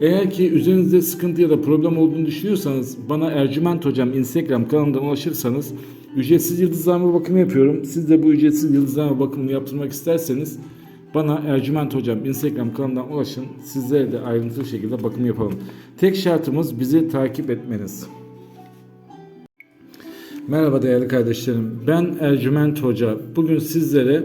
Eğer ki üzerinizde sıkıntı ya da problem olduğunu düşünüyorsanız bana Ercüment Hocam Instagram kanalından ulaşırsanız ücretsiz yıldızlama bakımı yapıyorum. Siz de bu ücretsiz yıldızlama bakımını yaptırmak isterseniz bana Ercüment Hocam Instagram kanalından ulaşın. Sizlere de ayrıntılı şekilde bakım yapalım. Tek şartımız bizi takip etmeniz. Merhaba değerli kardeşlerim. Ben Ercüment Hoca. Bugün sizlere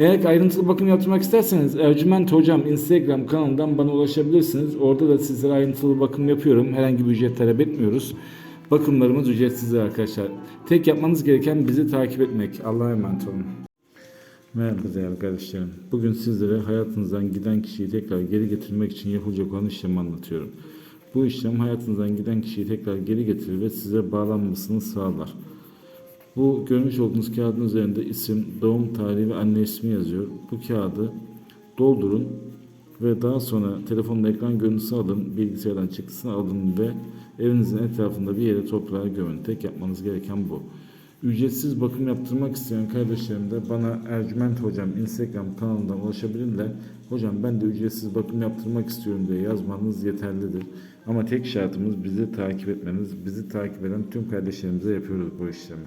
Eğer ayrıntılı bakım yaptırmak isterseniz Ercüment Hocam Instagram kanalından bana ulaşabilirsiniz. Orada da sizlere ayrıntılı bakım yapıyorum. Herhangi bir ücret talep etmiyoruz. Bakımlarımız ücretsizdir arkadaşlar. Tek yapmanız gereken bizi takip etmek. Allah'a emanet olun. Merhaba değerli kardeşlerim. Bugün sizlere hayatınızdan giden kişiyi tekrar geri getirmek için yapılacak olan işlemi anlatıyorum. Bu işlem hayatınızdan giden kişiyi tekrar geri getirir ve size bağlanmasını sağlar. Bu görmüş olduğunuz kağıdın üzerinde isim, doğum tarihi ve anne ismi yazıyor. Bu kağıdı doldurun ve daha sonra telefonun ekran görüntüsü alın, bilgisayardan çıktısını alın ve evinizin etrafında bir yere toprağa gömün. Tek yapmanız gereken bu. Ücretsiz bakım yaptırmak isteyen kardeşlerim de bana Ercüment Hocam Instagram kanalından ulaşabilirler. Hocam ben de ücretsiz bakım yaptırmak istiyorum diye yazmanız yeterlidir. Ama tek şartımız bizi takip etmeniz. Bizi takip eden tüm kardeşlerimize yapıyoruz bu işlemi.